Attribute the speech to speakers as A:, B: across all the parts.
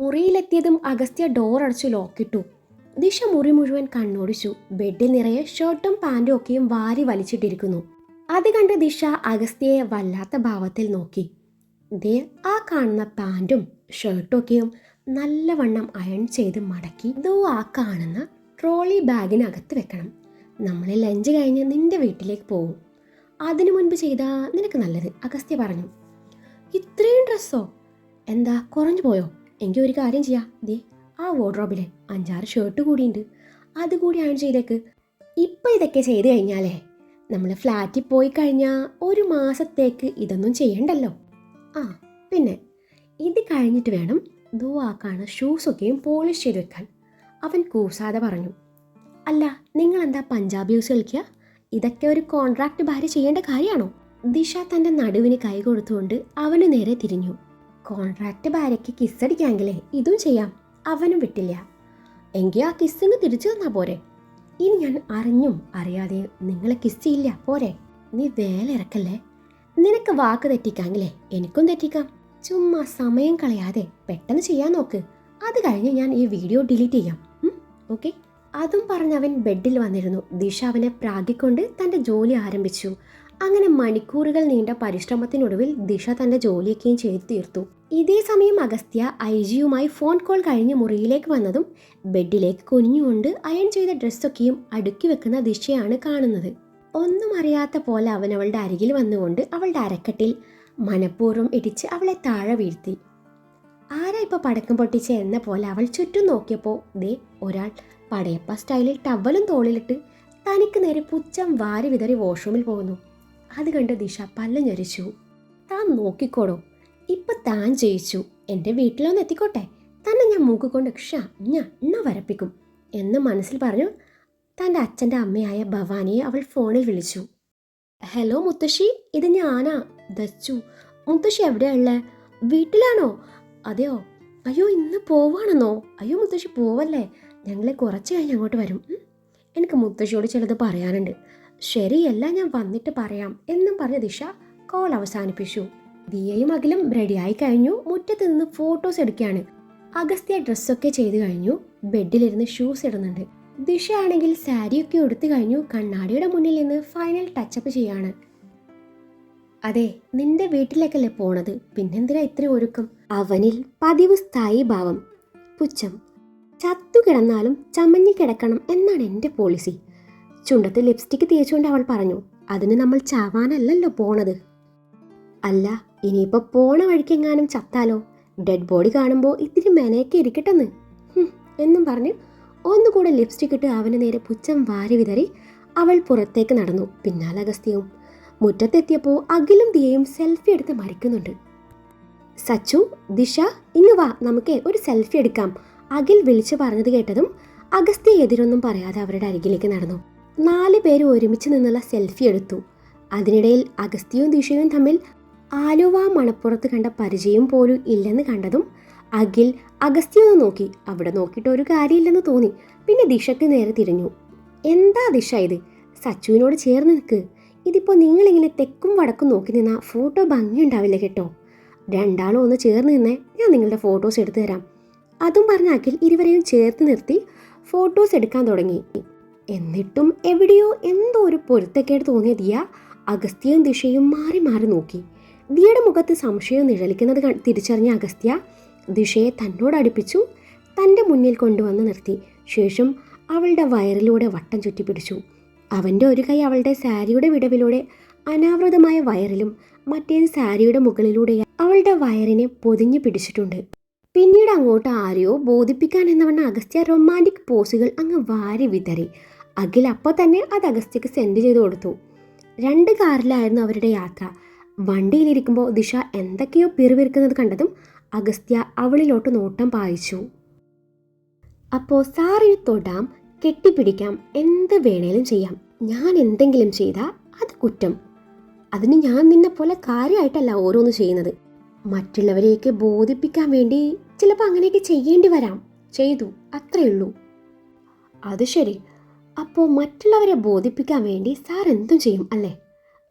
A: മുറിയിലെത്തിയതും Agastya door അടച്ചു ലോക്കിട്ടു ദിശ മുറി മുഴുവൻ കണ്ണോടിച്ചു. ബെഡിൽ നിറയെ ഷർട്ടും പാന്റും ഒക്കെയും വാരി വലിച്ചിട്ടിരിക്കുന്നു. അത് കണ്ട് ദിശ അഗസ്ത്യയെ വല്ലാത്ത ഭാവത്തിൽ നോക്കി. ദേ ആ കാണുന്ന പാന്റും ഷർട്ടും ഒക്കെയും നല്ലവണ്ണം അയൺ ചെയ്ത് മടക്കി ദോ ആ കാണുന്ന ട്രോളി ബാഗിനകത്ത് വെക്കണം. നമ്മൾ ലഞ്ച് കഴിഞ്ഞ് നിന്റെ വീട്ടിലേക്ക് പോകും അതിനു മുൻപ് ചെയ്താ നിനക്ക് നല്ലത് അഗസ്ത്യ പറഞ്ഞു. ഇത്രയും ഡ്രസ്സോ എന്താ കുറഞ്ഞു പോയോ? എങ്കിൽ ഒരു കാര്യം ചെയ്യാം. ദേ ആ വാർഡ്രോബിലെ അഞ്ചാറ് ഷർട്ട് കൂടിയുണ്ട്. അതുകൂടി അയൺ ചെയ്തേക്ക്. ഇപ്പം ഇതൊക്കെ ചെയ്ത് കഴിഞ്ഞാലേ നമ്മൾ ഫ്ലാറ്റിൽ പോയി കഴിഞ്ഞാൽ ഒരു മാസത്തേക്ക് ഇതൊന്നും ചെയ്യണ്ടല്ലോ. ആ പിന്നെ ഇത് കഴിഞ്ഞിട്ട് വേണം ദുവാക്കാണ് ഷൂസൊക്കെയും പോളിഷ് ചെയ്ത് വെക്കാൻ. അവൻ കൂസാതെ പറഞ്ഞു അല്ല നിങ്ങൾ എന്താ പഞ്ചാബി യൂസ് കളിക്കുക ഇതൊക്കെ ഒരു കോൺട്രാക്ട് ഭാര്യ ചെയ്യേണ്ട കാര്യമാണോ ദിശ തന്റെ നടുവിന് കൈ കൊടുത്തുകൊണ്ട് അവന് നേരെ തിരിഞ്ഞു. കോൺട്രാക്ട് ഭാര്യയ്ക്ക് കിസ്സടിക്കാമെങ്കിലേ ഇതും ചെയ്യാം. അവനും വിട്ടില്ല. എങ്കിൽ ആ കിസ്സിന് തിരിച്ചു തന്നാ പോരെ? ഇനി ഞാൻ അറിഞ്ഞും അറിയാതെ നിങ്ങളെ കിസ് ചെയ്യില്ല പോരെ? നീ വേല ഇറക്കല്ലേ? നിനക്ക് വാക്ക് തെറ്റിക്കാമെങ്കിലേ എനിക്കും തെറ്റിക്കാം. ചുമ്മാ സമയം കളയാതെ പെട്ടെന്ന് ചെയ്യാൻ നോക്ക്. അത് കഴിഞ്ഞ് ഞാൻ ഈ വീഡിയോ ഡിലീറ്റ് ചെയ്യാം. ഓക്കെ അതും പറഞ്ഞ് അവൻ ബെഡിൽ വന്നിരുന്നു. ദിശ അവനെ പ്രാഗിക്കൊണ്ട് തന്റെ ജോലി ആരംഭിച്ചു. അങ്ങനെ മണിക്കൂറുകൾ നീണ്ട പരിശ്രമത്തിനൊടുവിൽ ദിശ തന്റെ ജോലിയൊക്കെയും ചെയ്തു തീർത്തു. ഇതേ സമയം അഗസ്ത്യ ഐ ജിയുമായി ഫോൺ കോൾ കഴിഞ്ഞ് മുറിയിലേക്ക് വന്നതും ബെഡിലേക്ക് കുനിഞ്ഞുകൊണ്ട് അയൺ ചെയ്ത ഡ്രസ്സൊക്കെയും അടുക്കി വെക്കുന്ന ദിശയാണ് കാണുന്നത്. ഒന്നും അറിയാത്ത പോലെ അവൻ അവളുടെ അരികിൽ വന്നുകൊണ്ട് അവളുടെ അരക്കെട്ടിൽ മനഃപൂർവം ഇടിച്ച് അവളെ താഴെ വീഴ്ത്തി. ആരാ ഇപ്പൊ പടക്കം പൊട്ടിച്ച? എന്ന പോലെ അവൾ ചുറ്റും നോക്കിയപ്പോൾ ദേ ഒരാൾ പടയപ്പ സ്റ്റൈലിൽ ടവലും തോളിലിട്ട് തനിക്ക് നേരെ പുച്ഛം വാരി വിതറി വാഷ്റൂമിൽ പോകുന്നു. അത് കണ്ട് ദിശ പല്ല ഞൊരിച്ചു താൻ നോക്കിക്കോടോ ഇപ്പൊ താൻ ജയിച്ചു. എന്റെ വീട്ടിലൊന്ന് എത്തിക്കോട്ടെ. തന്നെ ഞാൻ മൂക്കുകൊണ്ട് ക്ഷ ഞാ എണ്ണ വരപ്പിക്കും എന്ന് മനസ്സിൽ പറഞ്ഞു തന്റെ അച്ഛന്റെ അമ്മയായ ഭവാനിയെ അവൾ ഫോണിൽ വിളിച്ചു. ഹലോ മുത്തശ്ശി ഇത് ഞാനാ. ദച്ചു മുത്തശ്ശി എവിടെയാ വീട്ടിലാണോ? അതെയോ? അയ്യോ ഇന്ന് പോവാണെന്നോ? അയ്യോ മുത്തശ്ശി പോവല്ലേ? ഞങ്ങളെ കുറച്ച് കഴിഞ്ഞ് അങ്ങോട്ട് വരും. എനിക്ക് മുത്തശ്ശിയോട് ചിലത് പറയാനുണ്ട്. ശരിയല്ല ഞാൻ വന്നിട്ട് പറയാം എന്നും പറഞ്ഞ ദിശ കോൾ അവസാനിപ്പിച്ചു. ദിയയും അഖിലും റെഡിയായി കഴിഞ്ഞു. മുറ്റത്ത് നിന്ന് ഫോട്ടോസ് എടുക്കുകയാണ്. അഗസ്ത്യ ഡ്രസ്സൊക്കെ ചെയ്തു കഴിഞ്ഞു. ബെഡിലിരുന്ന് ഷൂസ് ഇടുന്നുണ്ട്. ദിശ ആണെങ്കിൽ സാരിയൊക്കെ ഉടുത്തു കഴിഞ്ഞു. കണ്ണാടിയുടെ മുന്നിൽ നിന്ന് ഫൈനൽ ടച്ചപ്പ് ചെയ്യാണ്. അതെ നിന്റെ വീട്ടിലേക്കല്ലേ പോണത്? പിന്നെന്തിനാ ഇത്ര ഒരുക്കം? അവനിൽ പതിവ് സ്ഥായി ഭാവം. പുച്ഛം. ചത്തു കിടന്നാലും ചമഞ്ഞു കിടക്കണം എന്നാണ് എന്റെ പോളിസി ചുണ്ടത്ത് ലിപ്സ്റ്റിക്ക് തേച്ചുകൊണ്ട് അവൾ പറഞ്ഞു അതിന് നമ്മൾ ചാവാനല്ലല്ലോ പോണത്. അല്ല ഇനിയിപ്പോൾ പോണ വഴിക്കെങ്ങാനും ചത്താലോ? ഡെഡ് ബോഡി കാണുമ്പോൾ ഇത്തിരി മെനയൊക്കെ ഇരിക്കട്ടെന്ന്. എന്നും പറഞ്ഞ് ഒന്നുകൂടെ ലിപ്സ്റ്റിക് ഇട്ട് അവന് നേരെ പുച്ഛം വാരി വിതറി അവൾ പുറത്തേക്ക് നടന്നു. പിന്നാലെ അഗസ്ത്യവും മുറ്റത്തെത്തിയപ്പോൾ അഖിലും ദിയയും സെൽഫി എടുത്ത് മരിക്കുന്നുണ്ട്. സച്ചു ദിശ ഇങ്ങ് വാ നമുക്ക് ഒരു സെൽഫി എടുക്കാം. അഖിൽ വിളിച്ചു പറഞ്ഞത് കേട്ടതും അഗസ്ത്യ എതിരൊന്നും പറയാതെ അവരുടെ അരികിലേക്ക് നടന്നു. നാല് പേര് ഒരുമിച്ച് നിന്നുള്ള സെൽഫി എടുത്തു. അതിനിടയിൽ അഗസ്ത്യവും ദിഷയും തമ്മിൽ ആലുവ മണപ്പുറത്ത് കണ്ട പരിചയം പോലും ഇല്ലെന്ന് കണ്ടതും അഖിൽ അഗസ്ത്യ നോക്കി. അവിടെ നോക്കിയിട്ട് ഒരു കാര്യമില്ലെന്ന് തോന്നി. പിന്നെ ദിഷയ്ക്ക് നേരെ തിരിഞ്ഞു. എന്താ ദിഷ ഇത്? സച്ചുവിനോട് ചേർന്ന് നിൽക്ക്. ഇതിപ്പോൾ നിങ്ങളിങ്ങനെ തെക്കും വടക്കും നോക്കി നിന്ന ഫോട്ടോ ഭംഗിയുണ്ടാവില്ല കേട്ടോ. രണ്ടാളും ഒന്ന് ചേർന്ന് നിന്നേ ഞാൻ നിങ്ങളുടെ ഫോട്ടോസ് എടുത്തു തരാം. അതും പറഞ്ഞ അഖിൽ ഇരുവരെയും ചേർത്ത് നിർത്തി ഫോട്ടോസ് എടുക്കാൻ തുടങ്ങി. എന്നിട്ടും എവിടെയോ എന്തോ ഒരു പൊരുത്തക്കേട് തോന്നിയ ദിയ അഗസ്ത്യയും ദിശയും മാറി മാറി നോക്കി. ദിയയുടെ മുഖത്ത് സംശയം നിഴലിക്കുന്നത് തിരിച്ചറിഞ്ഞ അഗസ്ത്യ ദിശയെ തന്നോട് അടുപ്പിച്ചു തന്റെ മുന്നിൽ കൊണ്ടുവന്ന് നിർത്തി. ശേഷം അവളുടെ വയറിലൂടെ വട്ടം ചുറ്റിപ്പിടിച്ചു. അവന്റെ ഒരു കൈ അവളുടെ സാരിയുടെ വിടവിലൂടെ അനാവൃതമായ വയറിലും മറ്റേത് സാരിയുടെ മുകളിലൂടെ അവളുടെ വയറിനെ പൊതിഞ്ഞു പിടിച്ചിട്ടുണ്ട്. പിന്നീട് അങ്ങോട്ട് ആരെയോ ബോധിപ്പിക്കാൻ എന്നവണ്ണ അഗസ്ത്യ റൊമാന്റിക് പോസുകൾ അങ്ങ് വാരി വിതറി. അഖിൽ അപ്പോൾ തന്നെ അത് അഗസ്ത്യക്ക് സെൻഡ് ചെയ്ത് കൊടുത്തു. രണ്ട് കാറിലായിരുന്നു അവരുടെ യാത്ര. വണ്ടിയിലിരിക്കുമ്പോൾ ദിശ എന്തൊക്കെയോ പിറുവിറുക്കുന്നത് കണ്ടതും അഗസ്ത്യ അവളിലോട്ട് നോട്ടം പായിച്ചു. അപ്പോൾ സാറിന് തൊടാം കെട്ടിപ്പിടിക്കാം എന്ത് വേണേലും ചെയ്യാം. ഞാൻ എന്തെങ്കിലും ചെയ്താൽ അത് കുറ്റം. അതിന് ഞാൻ നിന്നെ പോലെ കാര്യമായിട്ടല്ല ഓരോന്ന് ചെയ്യുന്നത്. മറ്റുള്ളവരെയൊക്കെ ബോധിപ്പിക്കാൻ വേണ്ടി ചിലപ്പോൾ അങ്ങനെയൊക്കെ ചെയ്യേണ്ടി വരാം. ചെയ്തു അത്രയേ ഉള്ളൂ. അത് ശരി. അപ്പോൾ മറ്റുള്ളവരെ ബോധിപ്പിക്കാൻ വേണ്ടി സാർ എന്തും ചെയ്യും അല്ലേ?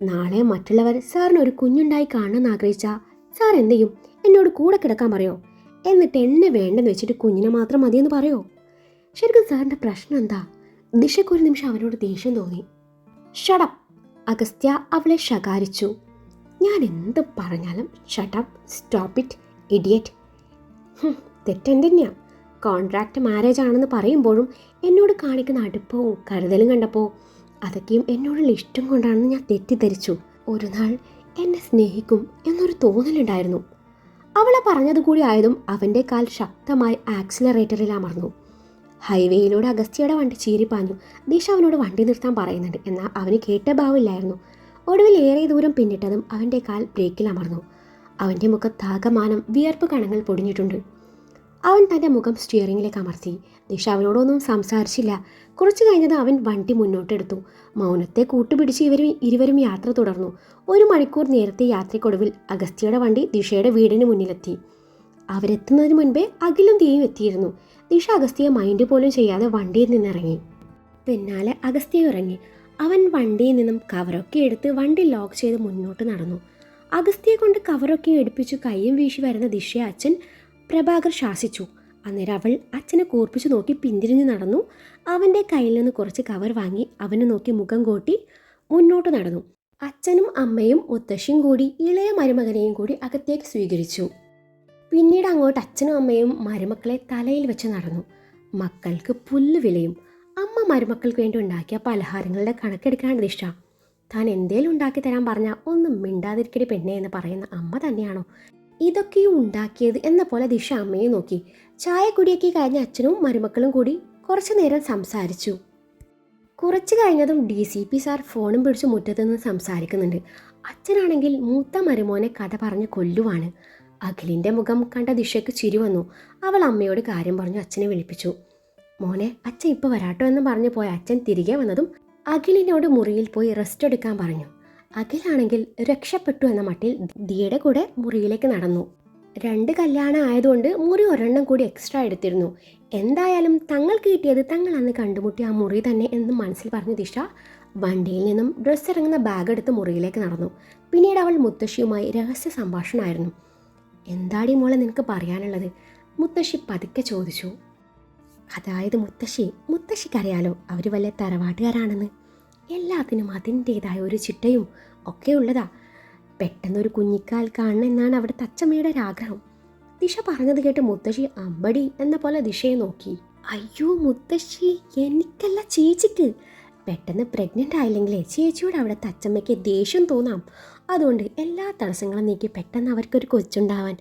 A: നാളെ മറ്റുള്ളവർ സാറിന് ഒരു കുഞ്ഞുണ്ടായി കാണണമെന്ന് ആഗ്രഹിച്ചാൽ സാർ എന്ത് ചെയ്യും? എന്നോട് കൂടെ കിടക്കാൻ പറയോ? എന്നിട്ട് എന്നെ വേണ്ടെന്ന് വെച്ചിട്ട് കുഞ്ഞിനെ മാത്രം മതിയെന്ന് പറയോ? ശരിക്കും സാറിന്റെ പ്രശ്നം എന്താ? ദിശയ്ക്ക് ഒരു നിമിഷം അവനോട് ദേഷ്യം തോന്നി. ഷടപ്പ് അഗസ്ത്യ അവളെ ശകാരിച്ചു. ഞാൻ എന്ത് പറഞ്ഞാലും shut up stop it idiot തെറ്റെന്റെ contract marriage ആണെന്ന് പറയുമ്പോഴും എന്നോട് കാണിക്കുന്ന അടുപ്പവും കരുതലും കണ്ടപ്പോൾ അതൊക്കെയും എന്നോടുള്ള ഇഷ്ടം കൊണ്ടാണെന്ന് ഞാൻ തെറ്റിദ്ധരിച്ചു. ഒരു നാൾ എന്നെ സ്നേഹിക്കും എന്നൊരു തോന്നലുണ്ടായിരുന്നു. അവളെ പറഞ്ഞത് കൂടി ആയതും അവന്റെ കാൽ ശക്തമായി ആക്സിലറേറ്ററിൽ അമർന്നു. ഹൈവേയിലൂടെ അഗസ്ത്യയുടെ വണ്ടി ചീരിപ്പാഞ്ഞു ദിശ അവനോട് വണ്ടി നിർത്താൻ പറയുന്നുണ്ട്. എന്നാൽ അവന് കേട്ട ഭാവമില്ലായിരുന്നു. ഒടുവിൽ ഏറെ ദൂരം പിന്നിട്ടതും അവന്റെ കാൽ ബ്രേക്കിൽ അമർന്നു. അവന്റെ മുഖത്താകമാനം വിയർപ്പ് കണങ്ങൾ പൊടിഞ്ഞിട്ടുണ്ട്. അവൻ തന്റെ മുഖം സ്റ്റിയറിംഗിലേക്ക് അമർത്തി. ദിഷ അവനോടൊന്നും സംസാരിച്ചില്ല. കുറച്ചു കഴിഞ്ഞത് അവൻ വണ്ടി മുന്നോട്ടെടുത്തു. മൗനത്തെ കൂട്ടുപിടിച്ച് ഇവരും ഇരുവരും യാത്ര തുടർന്നു. ഒരു മണിക്കൂർ നേരത്തെ യാത്രയ്ക്കൊടുവിൽ അഗസ്ത്യയുടെ വണ്ടി ദിഷയുടെ വീടിന് മുന്നിലെത്തി. അവരെത്തുന്നതിന് മുൻപേ അഖിലും തീയും എത്തിയിരുന്നു. ദിഷ അഗസ്ത്യയെ മൈൻഡ് പോലും ചെയ്യാതെ വണ്ടിയിൽ നിന്നിറങ്ങി. പിന്നാലെ അഗസ്ത്യ ഇറങ്ങി. അവൻ വണ്ടിയിൽ നിന്നും കവറൊക്കെ എടുത്ത് വണ്ടി ലോക്ക് ചെയ്ത് മുന്നോട്ട് നടന്നു. അഗസ്ത്യയെ കൊണ്ട് കവറൊക്കെ എടുപ്പിച്ചു കൈയും വീശി വരുന്ന ദിഷയെ അച്ഛൻ പ്രഭാകർ ശാസിച്ചു. അന്നേരം അവൾ അച്ഛനെ കൂർപ്പിച്ചു നോക്കി പിന്തിരിഞ്ഞു നടന്നു. അവന്റെ കയ്യിൽ നിന്ന് കുറച്ച് കവർ വാങ്ങി അവനെ നോക്കി മുഖം കോട്ടി മുന്നോട്ട് നടന്നു. അച്ഛനും അമ്മയും മുത്തശ്ശിയും കൂടി ഇളയ മരുമകനെയും കൂടി അകത്തേക്ക് സ്വീകരിച്ചു. പിന്നീട് അങ്ങോട്ട് അച്ഛനും അമ്മയും മരുമക്കളെ തലയിൽ വെച്ച് നടന്നു. മക്കൾക്ക് പുല്ല് വിലയും അമ്മ മരുമക്കൾക്ക് വേണ്ടി ഉണ്ടാക്കിയ പലഹാരങ്ങളുടെ കണക്കെടുക്കാണ് ദിഷ താൻ എന്തേലും ഉണ്ടാക്കി തരാൻ പറഞ്ഞാൽ ഒന്നും മിണ്ടാതിരിക്കടി പെണ്ണേ എന്ന് പറയുന്ന അമ്മ തന്നെയാണോ? ഇതൊക്കെയും ഉണ്ടാക്കിയത് എന്ന പോലെ ദിശ അമ്മയെ നോക്കി. ചായ കുടിയൊക്കെ കഴിഞ്ഞ അച്ഛനും മരുമക്കളും കൂടി കുറച്ചു നേരം സംസാരിച്ചു. കുറച്ച് കഴിഞ്ഞതും ഡി സി പി സാർ ഫോണും പിടിച്ച് മുറ്റത്ത് നിന്ന് സംസാരിക്കുന്നുണ്ട്. അച്ഛനാണെങ്കിൽ മൂത്ത മരുമോനെ കഥ പറഞ്ഞ് കൊല്ലുവാണ്. അഖിലിന്റെ മുഖം കണ്ട ദിശയ്ക്ക് ചിരി വന്നു. അവൾ അമ്മയോട് കാര്യം പറഞ്ഞു അച്ഛനെ വിളിപ്പിച്ചു. മോനെ അച്ഛൻ ഇപ്പോൾ വരാട്ടോ എന്ന് പറഞ്ഞു പോയ അച്ഛൻ തിരികെ വന്നതും അഖിലിനോട് മുറിയിൽ പോയി റെസ്റ്റ് എടുക്കാൻ പറഞ്ഞു. അഖിലാണെങ്കിൽ രക്ഷപ്പെട്ടു എന്ന മട്ടിൽ ദിയുടെ കൂടെ മുറിയിലേക്ക് നടന്നു. രണ്ട് കല്യാണം ആയതുകൊണ്ട് മുറി ഒരെണ്ണം കൂടി എക്സ്ട്രാ എടുത്തിരുന്നു. എന്തായാലും തങ്ങൾ കിട്ടിയത് തങ്ങൾ അന്ന് കണ്ടുമുട്ടിയ ആ മുറി തന്നെ എന്ന് മനസ്സിൽ പറഞ്ഞു ദിശ വണ്ടിയിൽ നിന്നും ഡ്രസ്സ് ഇറങ്ങുന്ന ബാഗ് എടുത്ത് മുറിയിലേക്ക് നടന്നു. പിന്നീട് അവൾ മുത്തശ്ശിയുമായി രഹസ്യ സംഭാഷണമായിരുന്നു. എന്താടി മോളെ നിനക്ക് പറയാനുള്ളത്? മുത്തശ്ശി പതുക്കെ ചോദിച്ചു. അതായത് മുത്തശ്ശി മുത്തശ്ശിക്കറിയാലോ അവർ വലിയ തറവാട്ടുകാരാണെന്ന്. എല്ലാത്തിനും അതിന്റേതായ ഒരു ചിട്ടയും ഒക്കെ ഉള്ളതാ. പെട്ടെന്നൊരു കുഞ്ഞിക്കാൽ കാണണം എന്നാണ് അവിടെ തച്ചമ്മയുടെ ഒരാഗ്രഹം ദിശ പറഞ്ഞത് കേട്ട് മുത്തശ്ശി അമ്പടി എന്ന പോലെ ദിശയെ നോക്കി. അയ്യോ മുത്തശ്ശി എനിക്കല്ല ചേച്ചിക്ക്. പെട്ടെന്ന് പ്രഗ്നന്റ് ആയില്ലെങ്കിലേ ചേച്ചിയോട് അവിടെ തച്ചമ്മയ്ക്ക് ദേഷ്യം തോന്നാം. അതുകൊണ്ട് എല്ലാ തടസ്സങ്ങളും നീക്കി പെട്ടെന്ന് അവർക്കൊരു കൊച്ചുണ്ടാവാൻ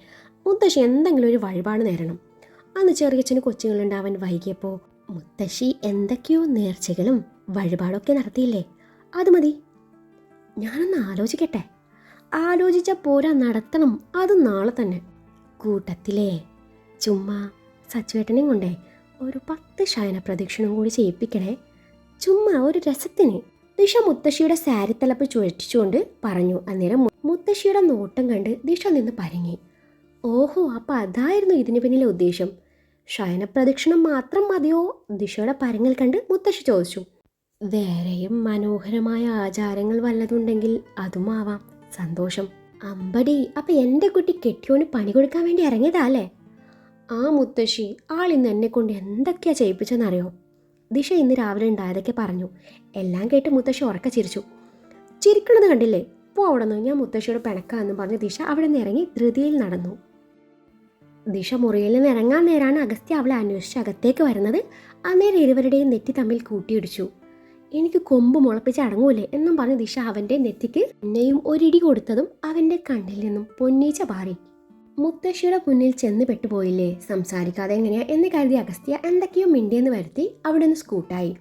A: മുത്തശ്ശി എന്തെങ്കിലും ഒരു വഴിപാട് നേരണം അന്ന് ചെറിയച്ഛന് കൊച്ചുങ്ങളുണ്ടാവാൻ വൈകിയപ്പോൾ മുത്തശ്ശി എന്തൊക്കെയോ നേർച്ചകളും വഴിപാടൊക്കെ നടത്തിയില്ലേ? അത് മതി. ഞാനൊന്ന് ആലോചിക്കട്ടെ. ആലോചിച്ച പോരാ നടത്തണം. അത് നാളെ തന്നെ. കൂട്ടത്തിലേ. ചുമ്മാ സച്ചുവേട്ടനെയും കൊണ്ടേ ഒരു പത്ത് ശയന പ്രദക്ഷിണം കൂടി ചെയ്യിപ്പിക്കണേ. ചുമ്മാ ഒരു രസത്തിന്. ദിഷ മുത്തശ്ശിയുടെ സാരിത്തലപ്പ് ചുഴറ്റിച്ചുകൊണ്ട് പറഞ്ഞു. അന്നേരം മുത്തശ്ശിയുടെ നോട്ടം കണ്ട് ദിഷ നിന്ന് പരങ്ങി. ഓഹോ അപ്പൊ അതായിരുന്നു ഇതിന് പിന്നിലെ ഉദ്ദേശം. ശയനപ്രദക്ഷിണം മാത്രം മതിയോ? ദിഷയുടെ പരങ്ങൽ കണ്ട് മുത്തശ്ശി ചോദിച്ചു. വേറെയും മനോഹരമായ ആചാരങ്ങൾ വല്ലതുണ്ടെങ്കിൽ അതുമാവാം. സന്തോഷം. അമ്പടി അപ്പൊ എന്റെ കുട്ടി കെട്ടിയോന് പണി കൊടുക്കാൻ വേണ്ടി ഇറങ്ങിയതാ ആ മുത്തശ്ശി ആൾ ഇന്ന് എന്നെ കൊണ്ട് എന്തൊക്കെയാ ചെയ്യിപ്പിച്ചെന്നറിയോ? ദിശ ഇന്ന് രാവിലെ ഉണ്ടായതൊക്കെ പറഞ്ഞു. എല്ലാം കേട്ട് മുത്തശ്ശി ഉറക്ക ചിരിച്ചു. ചിരിക്കണത് കണ്ടില്ലേ? പോ അവിടെ നിന്ന് ഞാൻ മുത്തശ്ശിയോട് പിണക്കാന്ന് പറഞ്ഞ് ദിശ അവിടെ നിന്ന് ഇറങ്ങി ധൃതിയിൽ നടന്നു. ദിശ മുറിയിൽ നിന്ന് ഇറങ്ങാൻ നേരാണ് അഗസ്ത്യ അവളെ അന്വേഷിച്ച് അകത്തേക്ക് വരുന്നത്. അന്നേരം ഇരുവരുടെയും നെറ്റി തമ്മിൽ കൂട്ടിയിടിച്ചു. എനിക്ക് കൊമ്പ് മുളപ്പിച്ച് അടങ്ങൂലേ എന്നും പറഞ്ഞ് ദിശ അവന്റെ നെറ്റിക്ക് എന്നെയും ഒരിടി കൊടുത്തതും അവന്റെ കണ്ണിൽ നിന്നും പൊന്നീച്ച പാറി. മുത്തശ്ശിയുടെ മുന്നിൽ ചെന്ന് പെട്ടുപോയില്ലേ? സംസാരിക്കാതെ എങ്ങനെയാ എന്ന് കരുതി അഗസ്ത്യ എന്തൊക്കെയോ മിണ്ടിയെന്ന് വരുത്തി അവിടെ നിന്ന് സ്കൂട്ടായി.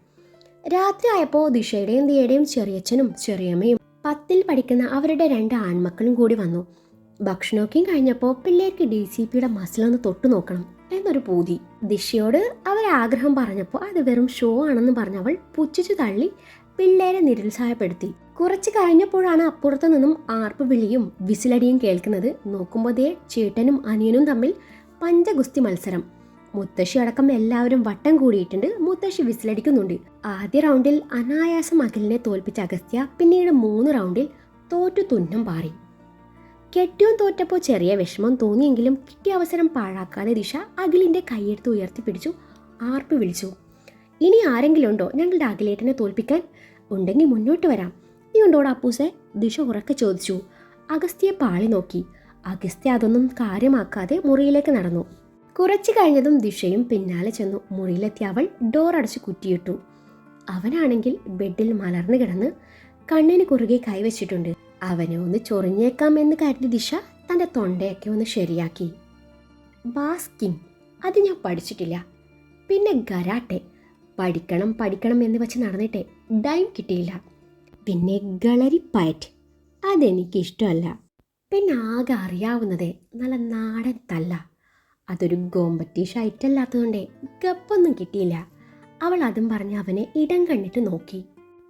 A: രാത്രി ആയപ്പോൾ ദിശയുടെയും ദിയയുടെയും ചെറിയച്ഛനും ചെറിയമ്മയും പത്തിൽ പഠിക്കുന്ന അവരുടെ രണ്ട് ആൺമക്കളും കൂടി വന്നു. ഭക്ഷണമൊക്കെയും കഴിഞ്ഞപ്പോൾ പിള്ളേർക്ക് ഡി സി പിയുടെ മസിലൊന്ന് തൊട്ടു നോക്കണം എന്നൊരു പൂതി. ദിശയോട് അവർ ആഗ്രഹം പറഞ്ഞപ്പോൾ അത് വെറും ഷോ ആണെന്ന് പറഞ്ഞവൾ പുച്ഛിച്ചു തള്ളി പിള്ളേരെ നിരുത്സാഹപ്പെടുത്തി. കുറച്ച് കഴിഞ്ഞപ്പോഴാണ് അപ്പുറത്തു നിന്നും ആർപ്പ് വിളിയും വിസിലടിയും കേൾക്കുന്നത് നോക്കുമ്പോൾ ദേ ചേട്ടനും അനിയനും തമ്മിൽ പഞ്ചഗുസ്തി മത്സരം. മുത്തശ്ശി അടക്കം എല്ലാവരും വട്ടം കൂടിയിട്ടുണ്ട്. മുത്തശ്ശി വിസിലടിക്കുന്നുണ്ട്. ആദ്യ റൗണ്ടിൽ അനായാസം അഖിലിനെ തോൽപ്പിച്ച അഗസ്ത്യ പിന്നീട് മൂന്ന് റൗണ്ടിൽ തോറ്റു തുന്നം പാറി. കെട്ടിയോൻ തോറ്റപ്പോൾ ചെറിയ വിഷമം തോന്നിയെങ്കിലും കിട്ടിയ അവസരം പാഴാക്കാതെ ദിശ അഖിലിന്റെ കൈയെടുത്ത് ഉയർത്തിപ്പിടിച്ചു ആർപ്പ് വിളിച്ചു. ഇനി ആരെങ്കിലും ഉണ്ടോ ഞങ്ങളുടെ അഖിലേട്ടനെ തോൽപ്പിക്കാൻ? ഉണ്ടെങ്കിൽ മുന്നോട്ട് വരാം. നീ ഉണ്ടോടാ അപ്പൂസെ? ദിശ ഉറക്കെ ചോദിച്ചു. അഗസ്ത്യയെ പാളി നോക്കി. അഗസ്ത്യ അതൊന്നും കാര്യമാക്കാതെ മുറിയിലേക്ക് നടന്നു. കുറച്ചു കഴിഞ്ഞതും ദിശയും പിന്നാലെ ചെന്നു. മുറിയിലെത്തിയ അവൾ ഡോർ അടച്ച് കുറ്റിയിട്ടു. അവനാണെങ്കിൽ ബെഡിൽ മലർന്നു കിടന്ന് കണ്ണിന് കുറുകെ കൈവച്ചിട്ടുണ്ട്. അവനെ ഒന്ന് ചൊറിഞ്ഞേക്കാം എന്ന് കരുതി ദിശ തന്റെ തൊണ്ടയൊക്കെ ഒന്ന് ശരിയാക്കി. ബാസ്കിങ് അത് ഞാൻ പഠിച്ചിട്ടില്ല. പിന്നെ ഗരാട്ടെ പഠിക്കണം പഠിക്കണം എന്ന് വെച്ച് നടന്നിട്ടെ ഡൈം കിട്ടിയില്ല. പിന്നെ ഗളരി പയറ്റ് അതെനിക്കിഷ്ടമല്ല. പിന്നെ ആകെ അറിയാവുന്നതേ നല്ല നാടൻ തല്ല. അതൊരു കോമ്പറ്റീഷൻ ഐറ്റല്ലാത്തതുകൊണ്ടേ ഗപ്പൊന്നും കിട്ടിയില്ല. അവൾ അതും പറഞ്ഞ് അവനെ ഇടം കണ്ടിട്ട് നോക്കി.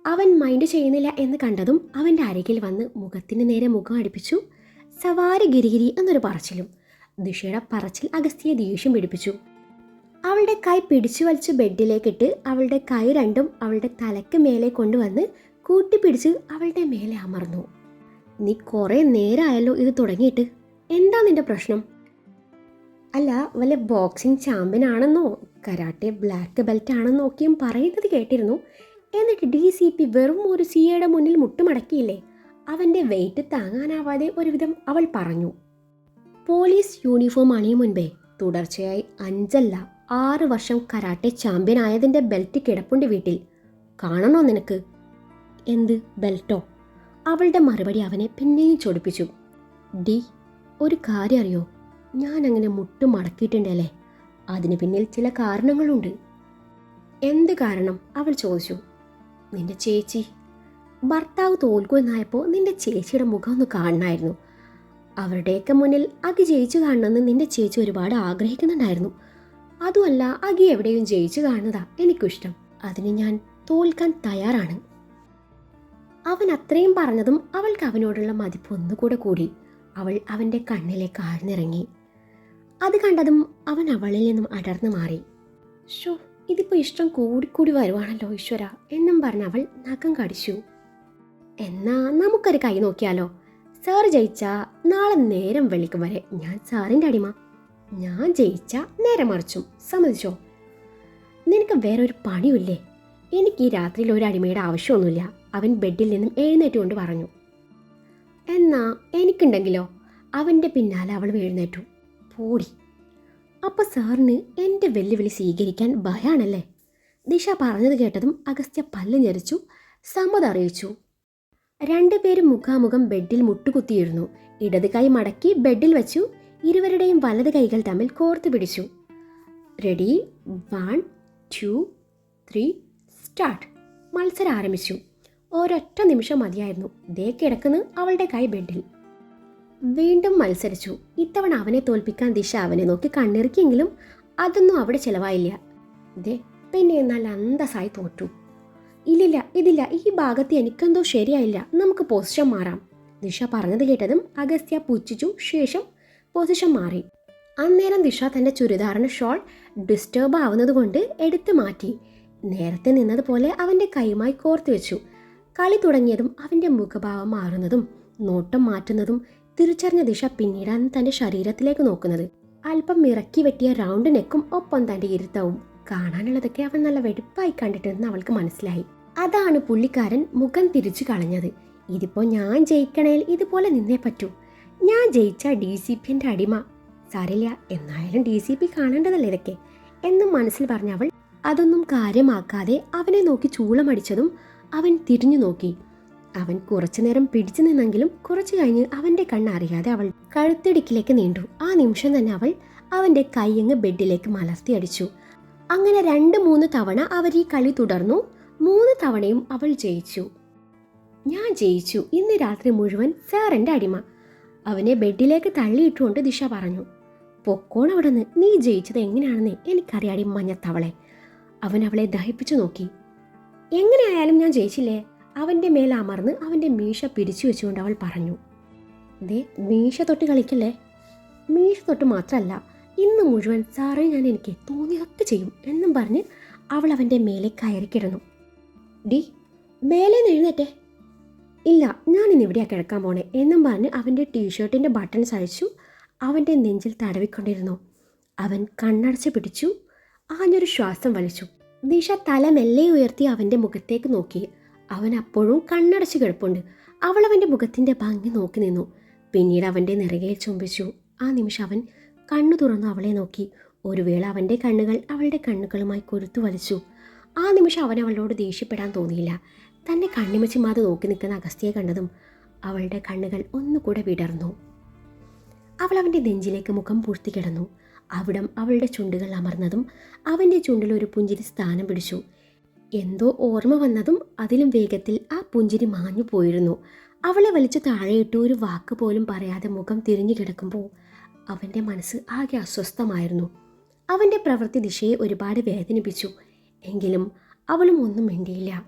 A: അവൻ മൈൻഡ് ചെയ്യുന്നില്ല എന്ന് കണ്ടതും അവന്റെ അരികിൽ വന്ന് മുഖത്തിന് നേരെ മുഖം അടുപ്പിച്ചു. സവാരി ഗിരിഗിരി എന്നൊരു പറച്ചിലും ദിഷയുടെ പറച്ചിൽ അഗസ്തിയെ ദേഷ്യം പിടിപ്പിച്ചു. അവളുടെ കൈ പിടിച്ചു വലിച്ച് ബെഡിലേക്കിട്ട് അവളുടെ കൈ രണ്ടും അവളുടെ തലയ്ക്ക് മേലെ കൊണ്ടുവന്ന് കൂട്ടിപ്പിടിച്ച് അവളുടെ മേലെ അമർന്നു. നീ കുറേ നേരമായല്ലോ ഇത് തുടങ്ങിയിട്ട്. എന്താ നിന്റെ പ്രശ്നം? അല്ല വല്ല ബോക്സിംഗ് ചാമ്പ്യൻ ആണെന്നോ കരാട്ടെ ബ്ലാക്ക് ബെൽറ്റ് ആണെന്നോ ഒക്കെയും പറയുന്നത് കേട്ടിരുന്നു. എന്നിട്ട് ഡി സി പി വെറും ഒരു സിയയുടെ മുന്നിൽ മുട്ടുമടക്കിയില്ലേ? അവന്റെ വെയിറ്റ് താങ്ങാനാവാതെ ഒരുവിധം അവൾ പറഞ്ഞു. പോലീസ് യൂണിഫോം അണിയും മുൻപേ തുടർച്ചയായി അഞ്ചല്ല ആറ് വർഷം കരാട്ടെ ചാമ്പ്യൻ ആയതിന്റെ ബെൽറ്റ് കിടപ്പുണ്ട് വീട്ടിൽ. കാണണോ നിനക്ക്? എന്ത് ബെൽറ്റോ അവളുടെ മറുപടി അവനെ പിന്നെയും ചൊടിപ്പിച്ചു. ഡി ഒരു കാര്യം അറിയോ? ഞാൻ അങ്ങനെ മുട്ട് മടക്കിയിട്ടുണ്ടല്ലേ അതിന് പിന്നിൽ ചില കാരണങ്ങളുണ്ട്. എന്ത് കാരണം? അവൾ ചോദിച്ചു. നിന്റെ ചേച്ചി. ഭർത്താവ് തോൽക്കുമെന്നായപ്പോൾ നിന്റെ ചേച്ചിയുടെ മുഖം ഒന്ന് കാണണമായിരുന്നു അവരുടെയൊക്കെ മുന്നിൽ അകി ജയിച്ചു കാണണമെന്ന് നിന്റെ ചേച്ചി ഒരുപാട് ആഗ്രഹിക്കുന്നുണ്ടായിരുന്നു. അതുമല്ല അകി എവിടെയും ജയിച്ചു കാണുന്നതാ എനിക്കിഷ്ടം. അതിന് ഞാൻ തോൽക്കാൻ തയ്യാറാണ്. അവൻ അത്രയും പറഞ്ഞതും അവൾക്ക് അവനോടുള്ള മതിപ്പ് ഒന്നുകൂടെ കൂടി. അവൾ അവന്റെ കണ്ണിലേക്ക് ആഴ്ന്നിറങ്ങി. അത് കണ്ടതും അവൻ അവളിൽ നിന്നും അടർന്നു മാറി. ഷോ ഇതിപ്പോൾ ഇഷ്ടം കൂടിക്കൂടി വരുവാണല്ലോ ഈശ്വര. എന്നും പറഞ്ഞ് അവൾ നഖം കടിച്ചു. എന്നാ നമുക്കൊരു കൈ നോക്കിയാലോ? സാർ ജയിച്ചാ നാളെ നേരം വെളിക്കും വരെ ഞാൻ സാറിന്റെ അടിമ. ഞാൻ ജയിച്ച നേരം മറിച്ചും. സമ്മതിച്ചോ? നിനക്ക് വേറെ ഒരു പണിയില്ലേ എനിക്ക് ഈ രാത്രിയിൽ ഒരു അടിമയുടെ ആവശ്യമൊന്നുമില്ല. അവൻ ബെഡിൽ നിന്നും എഴുന്നേറ്റ് കൊണ്ട് പറഞ്ഞു. എന്നാ എനിക്കുണ്ടെങ്കിലോ? അവന്റെ പിന്നാലെ അവൾ എഴുന്നേറ്റു. പോടി. അപ്പൊ സാറിന് എന്റെ വെല്ലുവിളി സ്വീകരിക്കാൻ ഭയാണല്ലേ? ദിശ പറഞ്ഞത് കേട്ടതും അഗസ്ത്യ പല്ല് ഞെരിച്ചു സമ്മതം അറിയിച്ചു. രണ്ടുപേരും മുഖാമുഖം ബെഡിൽ മുട്ടുകുത്തിയിരുന്നു. ഇടത് കൈ മടക്കി ബെഡിൽ വെച്ചു ഇരുവരുടെയും വലത് കൈകൾ തമ്മിൽ കോർത്തു പിടിച്ചു. Ready one two three start മത്സരം ആരംഭിച്ചു. ഒരൊറ്റ നിമിഷം മതിയായിരുന്നു. ദേ കിടക്കുന്നു അവളുടെ കൈ ബെഡിൽ. വീണ്ടും മത്സരിച്ചു. ഇത്തവണ അവനെ തോൽപ്പിക്കാൻ ദിശ അവനെ നോക്കി കണ്ണിറുക്കിയെങ്കിലും അതൊന്നും അവിടെ ചിലവായില്ല. ദേ പിന്നെ എന്നാൽ അന്തസ്സായി തോറ്റു. ഇല്ലില്ല ഇതില്ല ഈ ഭാഗത്ത് എനിക്കെന്തോ ശരിയായില്ല. നമുക്ക് പൊസിഷൻ മാറാം. ദിശ പറഞ്ഞത് കേട്ടതും അഗസ്ത്യ പുച്ഛിച്ചു ശേഷം പൊസിഷൻ മാറി. അന്നേരം ദിശ തന്റെ ചുരിദാറിന് ഷോൾ ഡിസ്റ്റേബ് ആവുന്നതുകൊണ്ട് എടുത്തു മാറ്റി. നേരത്തെ നിന്നതുപോലെ അവന്റെ കൈയുമായി കോർത്തു വെച്ചു. കളി തുടങ്ങിയതും അവന്റെ മുഖഭാവം മാറുന്നതും നോട്ടം മാറ്റുന്നതും തിരിച്ചറിഞ്ഞ ദിശ പിന്നീടാണ് തന്റെ ശരീരത്തിലേക്ക് നോക്കുന്നത്. അല്പം ഇറക്കി വെട്ടിയ റൗണ്ട് നെക്കും ഒപ്പം തന്റെ ഇരുത്തവും. കാണാനുള്ളതൊക്കെ അവൻ നല്ല വെടുപ്പായി കണ്ടിട്ടെന്ന് അവൾക്ക് മനസ്സിലായി. അതാണ് പുള്ളിക്കാരൻ മുഖം തിരിച്ചു കളഞ്ഞത്. ഇതിപ്പോ ഞാൻ ജയിക്കണേൽ ഇതുപോലെ നിന്നേ പറ്റൂ. ഞാൻ ജയിച്ച ഡി സി പിന്റെ അടിമ. സാരില്ല എന്നായാലും ഡി സി പി കാണേണ്ടതല്ലേ ഇതൊക്കെ? എന്നും മനസ്സിൽ പറഞ്ഞ അവൾ അതൊന്നും കാര്യമാക്കാതെ അവനെ നോക്കി ചൂളമടിച്ചതും അവൻ തിരിഞ്ഞു നോക്കി. അവൻ കുറച്ചു നേരം പിടിച്ചു നിന്നെങ്കിലും കുറച്ചു കഴിഞ്ഞ് അവന്റെ കണ്ണറിയാതെ അവൾ കഴുത്തിടുക്കിലേക്ക് നീണ്ടു. ആ നിമിഷം തന്നെ അവൾ അവന്റെ കൈയങ്ങ് ബെഡിലേക്ക് മലർത്തി അടിച്ചു. അങ്ങനെ രണ്ട് മൂന്ന് തവണ അവർ ഈ കളി തുടർന്നു. മൂന്ന് തവണയും അവൾ ജയിച്ചു. ഞാൻ ജയിച്ചു. ഇന്ന് രാത്രി മുഴുവൻ സാറിന്റെ അടിമ. അവനെ ബെഡിലേക്ക് തള്ളിയിട്ടുകൊണ്ട് ദിശ പറഞ്ഞു. പൊക്കോൺ നിന്ന് നീ ജയിച്ചത് എങ്ങനെയാണെന്ന് എനിക്കറിയാടി മഞ്ഞത്തവളെ. അവൻ അവളെ ദഹിപ്പിച്ചു നോക്കി. എങ്ങനെയായാലും ഞാൻ ജയിച്ചില്ലേ? അവന്റെ മേൽ അമർന്ന് അവന്റെ മീശ പിടിച്ചു വെച്ചുകൊണ്ട് അവൾ പറഞ്ഞു ദേ മീശ തൊട്ട് കളിക്കല്ലേ? മീശ തൊട്ട് മാത്രമല്ല ഇന്ന് മുഴുവൻ സാറേ ഞാൻ എനിക്ക് തോന്നിയൊക്കെ ചെയ്യും എന്നും പറഞ്ഞ് അവൾ അവന്റെ മേലെ കയറി കിടന്നു. ഡി മേലെ എഴുന്നേറ്റേ? ഇല്ല ഞാൻ ഇന്ന് ഇവിടെയാണ് കിടക്കാൻ പോണേ എന്നും പറഞ്ഞ് അവന്റെ ടീഷർട്ടിന്റെ ബട്ടൺസ് അഴിച്ചു അവന്റെ നെഞ്ചിൽ തടവിക്കൊണ്ടിരുന്നു. അവൻ കണ്ണടച്ച് പിടിച്ചു ആഞ്ഞൊരു ശ്വാസം വലിച്ചു. ദിശ തല മെല്ലെ ഉയർത്തി അവന്റെ മുഖത്തേക്ക് നോക്കി. അവൻ അപ്പോഴും കണ്ണടച്ച് കിടപ്പുണ്ട്. അവൾ അവന്റെ മുഖത്തിന്റെ ഭംഗി നോക്കി നിന്നു. പിന്നീട് അവന്റെ നിറകയിൽ ചുംബിച്ചു. ആ നിമിഷം അവൻ കണ്ണു തുറന്നു അവളെ നോക്കി. ഒരു വേള അവന്റെ കണ്ണുകൾ അവളുടെ കണ്ണുകളുമായി കൊരുത്തു വലിച്ചു. ആ നിമിഷം അവൻ അവളോട് ദേഷ്യപ്പെടാൻ തോന്നിയില്ല. തന്റെ കണ്ണിമച്ചിമാതെ നോക്കി നിൽക്കുന്ന അഗസ്ത്യയെ കണ്ടതും അവളുടെ കണ്ണുകൾ ഒന്നുകൂടെ വിടർന്നു. അവൾ അവന്റെ നെഞ്ചിലേക്ക് മുഖം പൂഴ്ത്തി കിടന്നു. അവിടം അവളുടെ ചുണ്ടുകൾ അമർന്നതും അവന്റെ ചുണ്ടിൽ ഒരു പുഞ്ചിരി സ്ഥാനം പിടിച്ചു. എന്തോ ഓർമ്മ വന്നതും അതിലും വേഗത്തിൽ ആ പുഞ്ചിരി മാഞ്ഞു പോയിരുന്നു. അവളെ വലിച്ചു താഴെയിട്ട് ഒരു വാക്ക് പോലും പറയാതെ മുഖം തിരിഞ്ഞു കിടക്കുമ്പോൾ അവന്റെ മനസ്സ് ആകെ അസ്വസ്ഥമായിരുന്നു. അവന്റെ പ്രവൃത്തി ദിശയെ ഒരുപാട് വേദനിപ്പിച്ചു. എങ്കിലും അവളും ഒന്നും മിണ്ടിയില്ല.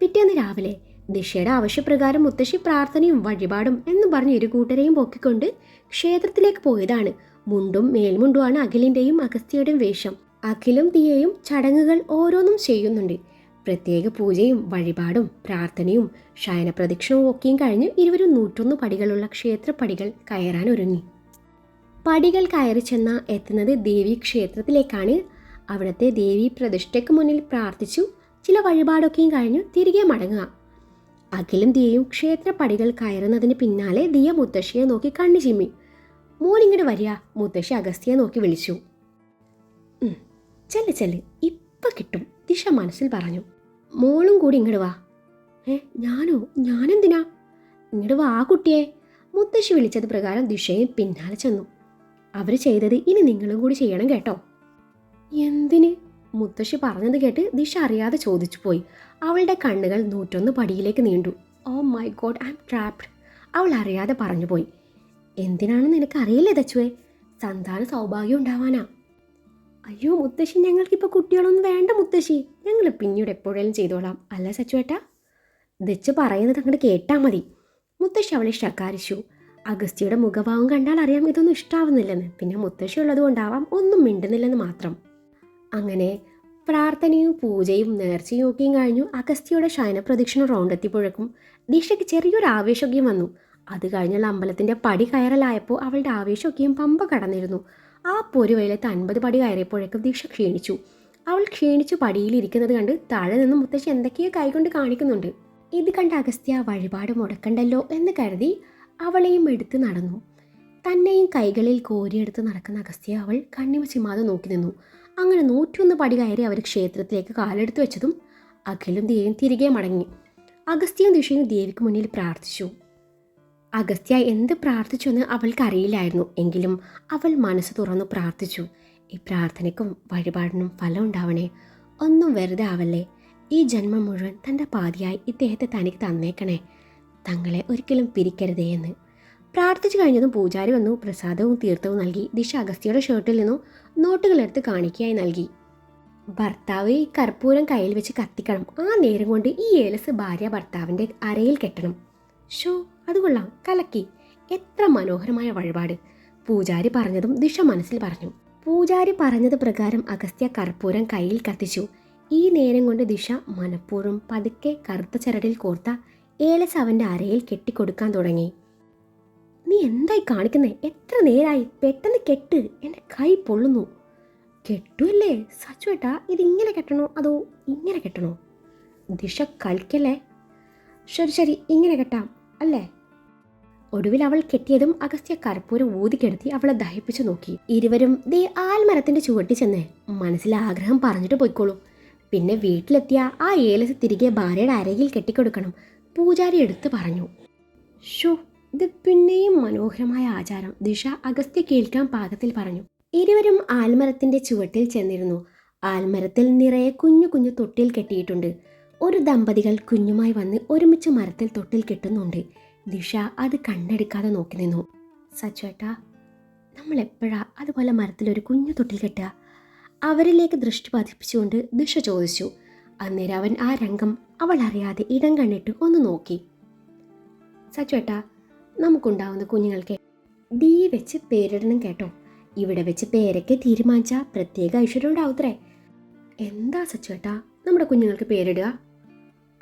A: പിറ്റേന്ന് രാവിലെ ദിശയുടെ ആവശ്യപ്രകാരം മുത്തശ്ശി പ്രാർത്ഥനയും വഴിപാടും എന്ന് പറഞ്ഞ് ഇരു കൂട്ടരെയും പൊക്കിക്കൊണ്ട് ക്ഷേത്രത്തിലേക്ക് പോയതാണ്. മുണ്ടും മേൽമുണ്ടുമാണ് അഖിലിന്റെയും അഗസ്ത്യയുടെയും വേഷം. അഖിലും ദിയയും ചടങ്ങുകൾ ഓരോന്നും ചെയ്യുന്നുണ്ട്. പ്രത്യേക പൂജയും വഴിപാടും പ്രാർത്ഥനയും ശയനപ്രദക്ഷിണവും ഒക്കെയും കഴിഞ്ഞ് ഇരുവരും നൂറ്റൊന്ന് പടികളുള്ള ക്ഷേത്രപ്പടികൾ കയറാൻ ഒരുങ്ങി. പടികൾ കയറി ചെന്ന എത്തുന്നത് ദേവി ക്ഷേത്രത്തിലേക്കാണ്. അവിടുത്തെ ദേവി പ്രതിഷ്ഠയ്ക്ക് മുന്നിൽ പ്രാർത്ഥിച്ചു. ചില വഴിപാടൊക്കെയും കഴിഞ്ഞു തിരികെ മടങ്ങുക. അഖിലും ദിയയും ക്ഷേത്രപ്പടികൾ കയറുന്നതിന് പിന്നാലെ ദിയ മുത്തശ്ശിയെ നോക്കി കണ്ണു ചിമ്മി. മോനിങ്ങോട്ട് വരിക മുത്തശ്ശി അഗസ്ത്യെ നോക്കി വിളിച്ചു. "ഉം, ചെല്ല് ചെല്ല് ഇപ്പൊ കിട്ടും ദിശ മനസ്സിൽ പറഞ്ഞു. മോളും കൂടി ഇങ്ങോട്ട് വാ. ഏ ഞാനോ? ഞാനെന്തിനാ? ഇങ്ങോട്ട് വാ കുട്ടിയെ. മുത്തശ്ശി വിളിച്ചത് പ്രകാരം ദിശയും പിന്നാലെ ചെന്നു. അവർ ചെയ്തത് ഇനി നിങ്ങളും കൂടി ചെയ്യണം കേട്ടോ. എന്തിന്? മുത്തശ്ശി പറഞ്ഞത് കേട്ട് ദിശ അറിയാതെ ചോദിച്ചു പോയി. അവളുടെ കണ്ണുകൾ നൂറ്റൊന്ന് പടിയിലേക്ക് നീണ്ടു. Oh my god I M trapped അവൾ അറിയാതെ പറഞ്ഞു പോയി. എന്തിനാണെന്ന് നിനക്ക് അറിയില്ലേ ദച്ചുവേ സന്താന സൗഭാഗ്യം ഉണ്ടാവാനാ. അയ്യോ മുത്തശ്ശി ഞങ്ങൾക്കിപ്പോൾ കുട്ടികളൊന്നും വേണ്ട മുത്തശ്ശി. ഞങ്ങൾ പിന്നീട് എപ്പോഴേലും ചെയ്തോളാം. അല്ല സച്ചുവേട്ടാ ദച്ച് പറയുന്നത് അങ്ങോട്ട് കേട്ടാൽ മതി. മുത്തശ്ശി അവളെ ശകാരിച്ചു. അഗസ്ത്യയുടെ മുഖഭാവം കണ്ടാൽ അറിയാം ഇതൊന്നും ഇഷ്ടാവുന്നില്ലെന്ന്. പിന്നെ മുത്തശ്ശി ഉള്ളത് കൊണ്ടാവാം ഒന്നും മിണ്ടുന്നില്ലെന്ന് മാത്രം. അങ്ങനെ പ്രാർത്ഥനയും പൂജയും നേർച്ചയും ഒക്കെയും കഴിഞ്ഞു അഗസ്ത്യയുടെ ശയനപ്രദക്ഷിണ റൗണ്ട് എത്തിയപ്പോഴേക്കും ദിശയ്ക്ക് ചെറിയൊരു ആവേശമൊക്കെയും വന്നു. അത് കഴിഞ്ഞുള്ള അമ്പലത്തിന്റെ പടി കയറലായപ്പോൾ അവളുടെ ആവേശമൊക്കെയും പമ്പ കടന്നിരുന്നു. ആ പൊരുവയിലത്ത് അൻപത് പടി കയറിയപ്പോഴേക്കും ദീക്ഷ ക്ഷീണിച്ചു. അവൾ ക്ഷീണിച്ചു പടിയിലിരിക്കുന്നത് കണ്ട് താഴെ നിന്ന് മുത്തശ്ശി എന്തൊക്കെയോ കൈകൊണ്ട് കാണിക്കുന്നുണ്ട്. ഇത് കണ്ട അഗസ്ത്യ വഴിപാട് മുടക്കണ്ടല്ലോ എന്ന് കരുതി അവളെയും എടുത്ത് നടന്നു. തന്നെയും കൈകളിൽ കോരിയെടുത്ത് നടക്കുന്ന അഗസ്ത്യ അവൾ കണ്ണിമ നോക്കി നിന്നു. അങ്ങനെ നൂറ്റിയൊന്ന് പടി കയറി അവർ ക്ഷേത്രത്തിലേക്ക് കാലെടുത്ത് വെച്ചതും അഖിലും ദേവിയും തിരികെ മടങ്ങി. അഗസ്ത്യയും ദിഷയും ദേവിക്ക് മുന്നിൽ പ്രാർത്ഥിച്ചു. അഗസ്ത്യ എന്ത് പ്രാർത്ഥിച്ചുവെന്ന് അവൾക്കറിയില്ലായിരുന്നു. എങ്കിലും അവൾ മനസ്സ് തുറന്നു പ്രാർത്ഥിച്ചു. ഈ പ്രാർത്ഥനയ്ക്കും വഴിപാടിനും ഫലം ഉണ്ടാവണേ. ഒന്നും വെറുതെ ആവല്ലേ? ഈ ജന്മം മുഴുവൻ തന്റെ പാതിയായി ഇദ്ദേഹത്തെ തനിക്ക് തന്നേക്കണേ. തങ്ങളെ ഒരിക്കലും പിരിക്കരുതേ എന്ന്. പ്രാർത്ഥിച്ചു കഴിഞ്ഞതും പൂജാരി വന്നു പ്രസാദവും തീർത്ഥവും നൽകി ദിശ അഗസ്ത്യയുടെ ഷർട്ടിൽ നിന്നും നോട്ടുകളെടുത്ത് കാണിക്കയായി നൽകി. ഭർത്താവ് ഈ കർപ്പൂരം കയ്യിൽ വെച്ച് കത്തിക്കണം. ആ നേരം കൊണ്ട് ഈ ഏലസ് ഭാര്യ ഭർത്താവിന്റെ അരയിൽ കെട്ടണം. ഷോ അത് കൊള്ളാം. കലക്കി. എത്ര മനോഹരമായ വഴിപാട്. പൂജാരി പറഞ്ഞതും ദിഷ മനസ്സിൽ പറഞ്ഞു. പൂജാരി പറഞ്ഞത് പ്രകാരം അഗസ്ത്യ കർപ്പൂരം കയ്യിൽ കത്തിച്ചു. ഈ നേരം കൊണ്ട് ദിഷ മനഃപൂർവം പതുക്കെ കറുത്ത ചരടിൽ കോർത്ത ഏലസ് അവന്റെ അരയിൽ കെട്ടിക്കൊടുക്കാൻ തുടങ്ങി. നീ എന്തായി കാണിക്കുന്നേ? എത്ര നേരായി? പെട്ടെന്ന് കെട്ട്. എന്റെ കൈ പൊള്ളുന്നു. കെട്ടുമല്ലേ സച്ചുവേട്ടാ ഇതിങ്ങനെ കെട്ടണോ? അതോ ഇങ്ങനെ കെട്ടണോ? ദിഷ കളിക്കല്ലേ ശരി ശരി ഇങ്ങനെ കെട്ടാം. അല്ലേ? ഒടുവിൽ അവൾ കെട്ടിയതും അഗസ്ത്യ കർപ്പൂരം ഊതിക്കെടുത്തി അവളെ ദഹിപ്പിച്ചു നോക്കി. ഇരുവരും ദേ ആൽമരത്തിന്റെ ചുവട്ടി ചെന്ന് മനസ്സിലെ ആഗ്രഹം പറഞ്ഞിട്ട് പോയിക്കോളൂ. പിന്നെ വീട്ടിലെത്തിയ ആ ഏലസ് തിരികെ ഭാര്യയുടെ അരയിൽ കെട്ടിക്കൊടുക്കണം. പൂജാരി എടുത്തു പറഞ്ഞു. ഷോ ഇത് പിന്നെയും മനോഹരമായ ആചാരം. ദിഷ അഗസ്ത്യ കേൾക്കാൻ പാകത്തിൽ പറഞ്ഞു. ഇരുവരും ആൽമരത്തിന്റെ ചുവട്ടിൽ ചെന്നിരുന്നു. ആൽമരത്തിൽ നിറയെ കുഞ്ഞു കുഞ്ഞു തൊട്ടിൽ കെട്ടിയിട്ടുണ്ട്. ഒരു ദമ്പതികൾ കുഞ്ഞുമായി വന്ന് ഒരുമിച്ച് മരത്തിൽ തൊട്ടിൽ കെട്ടുന്നുണ്ട്. ദിശ അത് കണ്ടെടുക്കാതെ നോക്കി നിന്നു. സച്ചേട്ടാ നമ്മൾ എപ്പോഴാ അതുപോലെ മരത്തിലൊരു കുഞ്ഞു തൊട്ടിൽ കെട്ടുക? അവരിലേക്ക് ദൃഷ്ടി പതിപ്പിച്ചുകൊണ്ട് ദിഷ ചോദിച്ചു. അന്നേരം അവൻ ആ രംഗം അവൾ അറിയാതെ ഇടം കണ്ടിട്ട് ഒന്ന് നോക്കി. സച്ചേട്ടാ നമുക്കുണ്ടാവുന്ന കുഞ്ഞുങ്ങൾക്ക് ഡി വെച്ച് പേരിടണം കേട്ടോ. ഇവിടെ വെച്ച് പേരൊക്കെ തീരുമാനിച്ചാൽ പ്രത്യേക ഐശ്വര്യം ഉണ്ടാവത്രേ എന്താ സച്ചേട്ടാ നമ്മുടെ കുഞ്ഞുങ്ങൾക്ക് പേരിടുക?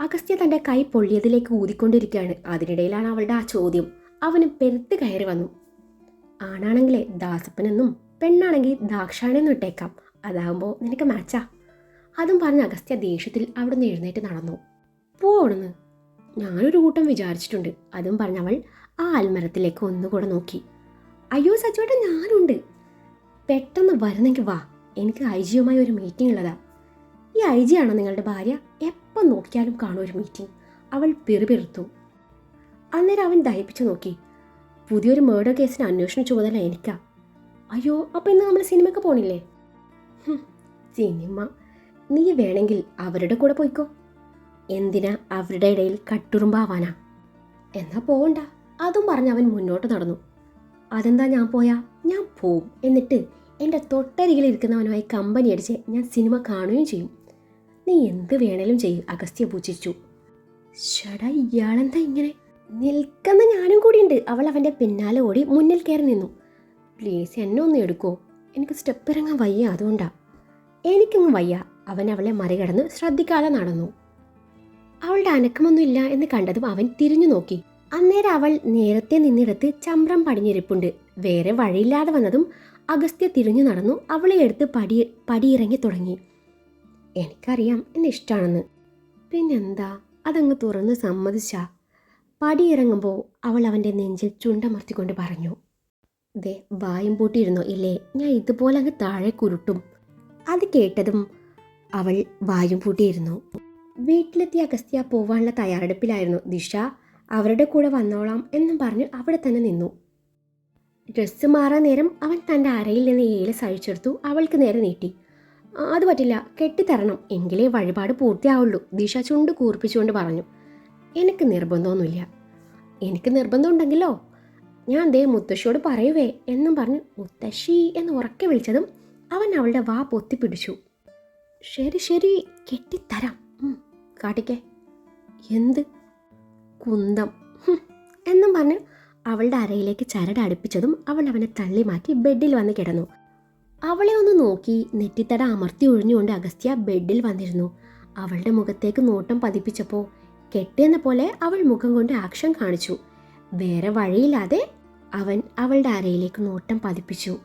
A: അഗസ്ത്യ തന്റെ കൈ പൊള്ളിയതിലേക്ക് ഊതിക്കൊണ്ടിരിക്കുകയാണ്. അതിനിടയിലാണ് അവളുടെ ആ ചോദ്യം. അവന് പെരുത്ത് കയറി വന്നു. ആണാണെങ്കിലേ ദാസപ്പനെന്നും പെണ്ണാണെങ്കിൽ ദാക്ഷാണെന്നും ഇട്ടേക്കാം. അതാകുമ്പോൾ നിനക്ക് മാച്ചാ അതും പറഞ്ഞ് അഗസ്ത്യ ദേഷ്യത്തിൽ അവിടുന്ന് എഴുന്നേറ്റ് നടന്നു. പോണെന്ന് ഞാനൊരു കൂട്ടം വിചാരിച്ചിട്ടുണ്ട്. അതും പറഞ്ഞവൾ ആ ആൽമരത്തിലേക്ക് ഒന്നുകൂടെ നോക്കി. അയ്യോ സച്ചുവേട്ട ഞാനുണ്ട്. പെട്ടെന്ന് വരുന്നെങ്കിൽ വാ. എനിക്ക് ഐ ജിയുമായി ഒരു മീറ്റിംഗ് ഉള്ളതാ. ഈ ഐ ജി ആണോ നിങ്ങളുടെ ഭാര്യ? എപ്പം നോക്കിയാലും കാണും ഒരു മീറ്റിംഗ് അവൾ പിറുപിറുത്തു അന്നേരം അവൻ ദഹിപ്പിച്ചു നോക്കി. പുതിയൊരു മേർഡർ കേസിന് അന്വേഷണ ചുമതല എനിക്കാ. അയ്യോ അപ്പോൾ ഇന്ന് നമ്മൾ സിനിമയ്ക്ക് പോണില്ലേ? സിനിമ. നീ വേണമെങ്കിൽ അവരുടെ കൂടെ പോയിക്കോ. എന്തിനാ അവരുടെ ഇടയിൽ കട്ടുറുമ്പാവാനാ? എന്നാ പോവണ്ട. അതും പറഞ്ഞ് അവൻ മുന്നോട്ട് നടന്നു. അതെന്താ ഞാൻ പോയാ? ഞാൻ പോവും. എന്നിട്ട് എന്റെ തൊട്ടരികിൽ ഇരിക്കുന്നവനുമായി കമ്പനി അടിച്ച് ഞാൻ സിനിമ കാണുകയും ചെയ്യും. നീ എന്ത് വേണേലും ചെയ്യും അഗസ്ത്യ പൂജിച്ചു. ഷടാ ഇയാളെന്താ ഇങ്ങനെ? നിൽക്കുന്ന ഞാനും കൂടിയുണ്ട്. അവൾ അവന്റെ പിന്നാലെ ഓടി മുന്നിൽ കയറി നിന്നു. പ്ലീസ് എന്നെ ഒന്ന് എടുക്കോ. എനിക്ക് സ്റ്റെപ്പ് ഇറങ്ങാൻ വയ്യ അതുകൊണ്ടാ. എനിക്കങ്ങ് വയ്യ. അവൻ അവളെ മറികടന്ന് ശ്രദ്ധിക്കാതെ നടന്നു. അവളുടെ അനക്കമൊന്നുമില്ല എന്ന് കണ്ടതും അവൻ തിരിഞ്ഞു നോക്കി. അന്നേരം അവൾ നേരത്തെ നിന്നിടത്ത് ചമ്രം പടിഞ്ഞിരിപ്പുണ്ട്. വേറെ വഴിയില്ലാതെ വന്നതും അഗസ്ത്യ തിരിഞ്ഞു നടന്നു അവളെ എടുത്ത് പടി പടിയിറങ്ങി തുടങ്ങി. എനിക്കറിയാം എന്നെ ഇഷ്ടമാണെന്ന് പിന്നെന്താ? അതങ്ങ് തുറന്ന് സമ്മതിച്ചാ. പടിയിറങ്ങുമ്പോൾ അവൾ അവന്റെ നെഞ്ചിൽ ചുണ്ടമർത്തിക്കൊണ്ട് പറഞ്ഞു ദേ വായും പൂട്ടിയിരുന്നോ? ഇല്ലേ? ഞാൻ ഇതുപോലെ അങ്ങ് താഴെ കുരുട്ടും. അത് കേട്ടതും അവൾ വായും പൂട്ടിയിരുന്നു. വീട്ടിലെത്തിയ അഗസ്ത്യ പോവാനുള്ള തയ്യാറെടുപ്പിലായിരുന്നു. ദിശ അവരുടെ കൂടെ വന്നോളാം എന്നും പറഞ്ഞ് അവിടെ തന്നെ നിന്നു. ഡ്രസ്സ് മാറാൻ നേരം അവൻ തന്റെ അരയിൽ നിന്ന് ഏല സഹിച്ചെടുത്തു. അവൾക്ക് നേരെ നീട്ടി. "ആ, അത് പറ്റില്ല. കെട്ടിത്തരണം. എങ്കിലേ വഴിപാട് പൂർത്തിയാവുള്ളൂ. ദിശ ചുണ്ട് കൂർപ്പിച്ചുകൊണ്ട് പറഞ്ഞു. എനിക്ക് നിർബന്ധമൊന്നുമില്ല. എനിക്ക് നിർബന്ധമുണ്ടെങ്കിലോ? ഞാൻ ദേ മുത്തശ്ശിയോട് പറയുവേ എന്നും പറഞ്ഞ് മുത്തശ്ശി എന്ന് ഉറക്കെ വിളിച്ചതും അവൻ അവളുടെ വാ പൊത്തിപ്പിടിച്ചു ശരി ശരി. കെട്ടിത്തരാം. കാട്ടിക്കേ. എന്ത്? കുന്തം. എന്നും പറഞ്ഞ് അവളുടെ അരയിലേക്ക് ചരട് അടുപ്പിച്ചതും അവൾ അവനെ തള്ളി മാറ്റി ബെഡിൽ വന്ന് കിടന്നു. അവളെ ഒന്ന് നോക്കി നെറ്റിത്തട അമർത്തി ഒഴിഞ്ഞുകൊണ്ട് അഗസ്ത്യ ബെഡിൽ വന്നിരുന്നു. അവളുടെ മുഖത്തേക്ക് നോട്ടം പതിപ്പിച്ചപ്പോൾ കെട്ടിയെന്ന പോലെ അവൾ മുഖം കൊണ്ട് ആക്ഷൻ കാണിച്ചു. വേറെ വഴിയില്ലാതെ അവൻ അവളുടെ അരയിലേക്ക് നോട്ടം പതിപ്പിച്ചു.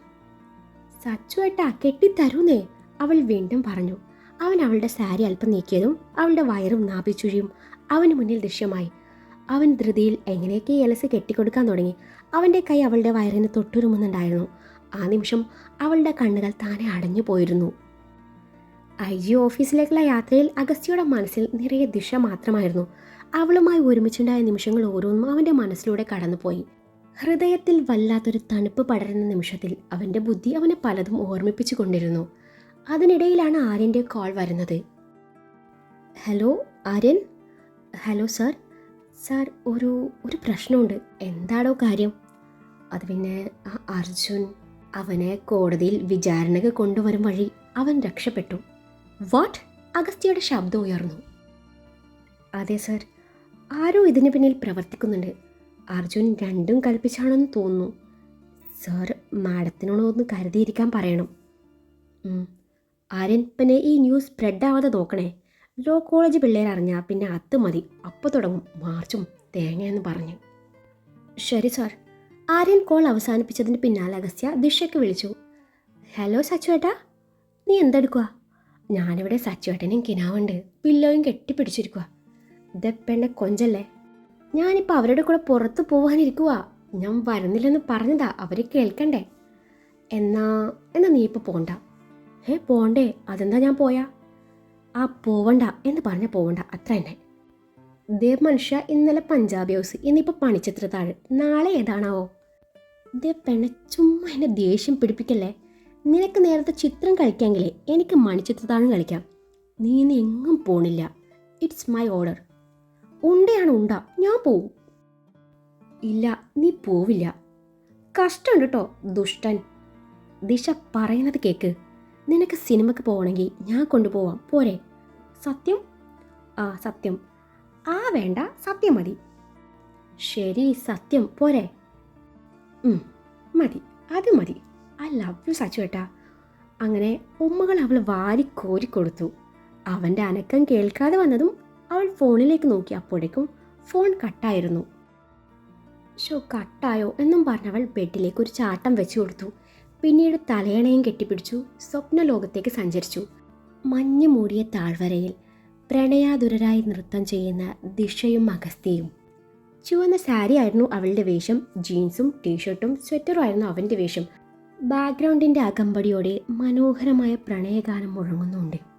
A: സച്ചുവേട്ടാ കെട്ടിത്തരൂന്നേ അവൾ വീണ്ടും പറഞ്ഞു. അവൻ അവളുടെ സാരി അല്പം നീക്കിയതും അവളുടെ വയറും നാഭിച്ചുഴിയും അവന് മുന്നിൽ ദൃശ്യമായി. അവൻ ധൃതിയിൽ എങ്ങനെയൊക്കെ ഇലസ് കെട്ടിക്കൊടുക്കാൻ തുടങ്ങി. അവന്റെ കൈ അവളുടെ വയറിന് തൊട്ടുരുമുന്നുണ്ടായിരുന്നു. ആ നിമിഷം അവളുടെ കണ്ണുകൾ താനെ അടഞ്ഞു പോയിരുന്നു. ഐ ജി ഓഫീസിലേക്കുള്ള യാത്രയിൽ അഗസ്ത്യയുടെ മനസ്സിൽ നിറയെ ദിശ മാത്രമായിരുന്നു. അവളുമായി ഒരുമിച്ചുണ്ടായ നിമിഷങ്ങൾ ഓരോന്നും അവന്റെ മനസ്സിലൂടെ കടന്നുപോയി. ഹൃദയത്തിൽ വല്ലാത്തൊരു തണുപ്പ് പടരുന്ന നിമിഷത്തിൽ അവന്റെ ബുദ്ധി അവനെ പലതും ഓർമ്മിപ്പിച്ചു കൊണ്ടിരുന്നു. അതിനിടയിലാണ് ആര്യന്റെ കോൾ വരുന്നത്. Hello Aryan? Hello sir. Sir ഒരു ഒരു പ്രശ്നമുണ്ട്. എന്താണോ കാര്യം? അത് പിന്നെ അർജുൻ അവനെ കോടതിയിൽ വിചാരണക്ക് കൊണ്ടുവരും വഴി അവൻ രക്ഷപ്പെട്ടു. വാട്ട്? അഗസ്ത്യയുടെ ശബ്ദം ഉയർന്നു. അതെ സർ. ആരോ ഇതിന് പിന്നിൽ പ്രവർത്തിക്കുന്നുണ്ട്. അർജുൻ രണ്ടും കൽപ്പിച്ചാണെന്ന് തോന്നുന്നു. സർ മാഡത്തിനോട് ഒന്ന് കരുതിയിരിക്കാൻ പറയണം. ആര്യൻ പിന്നെ ഈ ന്യൂസ് സ്പ്രെഡ് ആവാതെ നോക്കണേ. ലോ കോളേജ് പിള്ളേർ അറിഞ്ഞാൽ പിന്നെ അത് മതി. അപ്പോൾ തുടങ്ങും. മാർച്ചും തേങ്ങയെന്ന് പറഞ്ഞു. ശരി സാർ. ആര്യൻ കോൾ അവസാനിപ്പിച്ചതിന് പിന്നാലെ അഗസ്ത്യ ദിഷയ്ക്ക് വിളിച്ചു. ഹലോ സച്ചുവേട്ടാ. നീ എന്തെടുക്കുക ഞാനിവിടെ സച്ചുവേട്ടനെയും കിനാവുണ്ട്. പില്ലോയും കെട്ടിപ്പിടിച്ചിരിക്കുക ഇതെപ്പെണ്ണെ കൊഞ്ചല്ലേ? ഞാനിപ്പോൾ അവരുടെ കൂടെ പുറത്ത് പോകാനിരിക്കുക ഞാൻ വരുന്നില്ലെന്ന് പറഞ്ഞതാ. അവർ കേൾക്കണ്ടേ? എന്നാ എന്നാ നീ ഇപ്പോൾ പോണ്ട. ഏ പോണ്ടേ. അതെന്താ ഞാൻ പോയാ? ആ പോവണ്ട. എന്ന് പറഞ്ഞ പോവണ്ട. അത്ര തന്നെ ദേവ് മനുഷ്യ ഇന്നലെ പഞ്ചാബ് ഹൗസ് ഇന്നിപ്പോൾ പണിച്ചിത്രത്താഴ് നാളെ ഏതാണാവോ? ദേവ് പെണ്ണെ ചുമ്മാ എന്നെ ദേഷ്യം പിടിപ്പിക്കല്ലേ? നിനക്ക് നേരത്തെ ചിത്രം കളിക്കാമെങ്കിലേ എനിക്ക് മണിച്ചിത്രത്താഴും കളിക്കാം. നീ ഇന്ന് എങ്ങും പോണില്ല. It's my order. ഉണ്ടയാണ് ഉണ്ട. ഞാൻ പോവും. ഇല്ല നീ പോവില്ല. കഷ്ടമുണ്ട് കേട്ടോ ദുഷ്ടൻ. ദിശ പറയുന്നത് കേക്ക്. നിനക്ക് സിനിമക്ക് പോകണമെങ്കിൽ ഞാൻ കൊണ്ടുപോവാം. പോരെ. സത്യം? ആ സത്യം. ആ വേണ്ട. സത്യം മതി. ശരി സത്യം. പോരെ. മതി. അത് മതി. ഐ ലവ് യു സച്ചു ഏട്ടാ. അങ്ങനെ ഉമ്മകൾ അവൾ വാരി കോരി കൊടുത്തു. അവന്റെ അനക്കം കേൾക്കാതെ വന്നതും അവൾ ഫോണിലേക്ക് നോക്കി അപ്പോഴേക്കും ഫോൺ കട്ടായിരുന്നു. ഷോ കട്ടായോ? എന്നും പറഞ്ഞവൾ ബെഡിലേക്ക് ഒരു ചാട്ടം വെച്ചു കൊടുത്തു. പിന്നീട് തലയണയും കെട്ടിപ്പിടിച്ചു. സ്വപ്ന ലോകത്തേക്ക് സഞ്ചരിച്ചു. മഞ്ഞ് മൂടിയ താഴ്വരയിൽ പ്രണയാതുരരായി നൃത്തം ചെയ്യുന്ന ദിശയും അഗസ്ത്യയും. ചുവന്ന സാരി ആയിരുന്നു അവളുടെ വേഷം ജീൻസും ടീഷർട്ടും സ്വെറ്ററും ആയിരുന്നു അവന്റെ വേഷം. ബാക്ക്ഗ്രൗണ്ടിന്റെ അകമ്പടിയോടെ മനോഹരമായ പ്രണയഗാനം മുഴങ്ങുന്നുണ്ട്.